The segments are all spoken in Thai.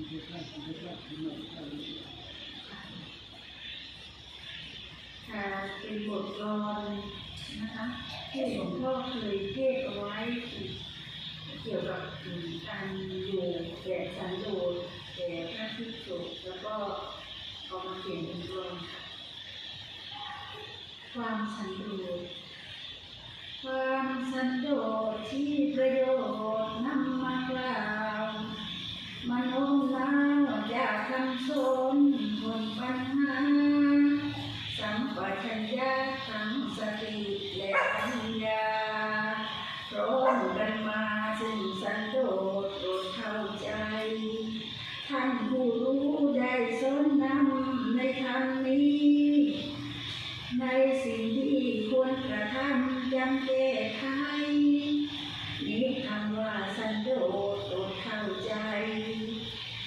ค่ะเป็นบทกลอนนะคะที่หลวงพ่อเคยเทศเอาไว้เกี่ยวกับการอยู่แบบสันโดษแก่พระภิกษุแล้วก็เอามาเขียนเป็นกลอนค่ะความสันโดษ ซึ่งสันโดษโปรดเข้าใจ ท่านผู้รู้ได้สนนำในทางนี้ ในสิ่งที่ควรกระทำยังแก้ไขนี้คำว่าสันโดษโปรดเข้าใจ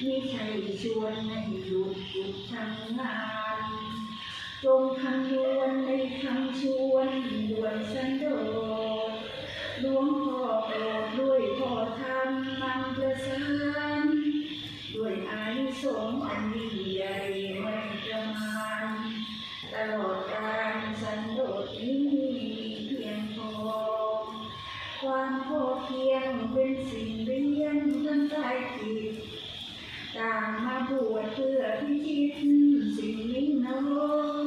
มิใช่ชวนให้หยุดหยุดทำงานจงคำนวณในคำชวนด่วนสันโดษหลวงพ่อโปรดด้วย ธรรมมันประสานด้วยอานิสงส์อันยิ่งใหญ่ไม่ประมาณตลอดการสันโดษนี้มีเพียงพอ ความพอเพียงเป็นสิ่งเรียนทั้งกายจิตต่างมาบวชเพื่อพิชิตสิ่งนี้นะคือ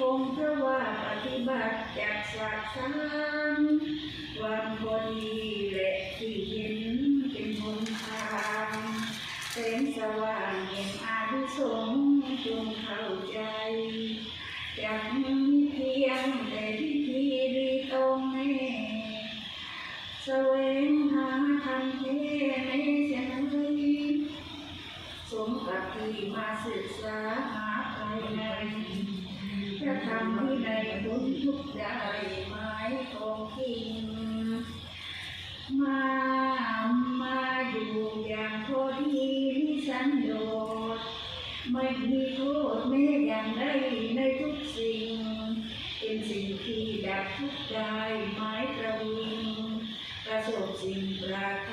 คงเพราะว่าปฏิบัติจากสัตว์สามความพอดีและที่เห็นเป็นหนทางแสงสว่างแห่งอานิสงจงเข้าใจจากมีเพียงแต่พิธีรีตรงแน่แสวงหาทางเทในเสียงเลยสมกับที่มาศึกษาหาภายใน พระธรรมที่ในบุญทุกได้หมายของจริงมามาอยู่อย่างพอดีที่สันโดษไม่มีโทษแม้อย่างใดในทุกสิ่ง เป็นสิ่งที่ดับทุกข์ได้หมายประวิงประสบสิ่งปรารถ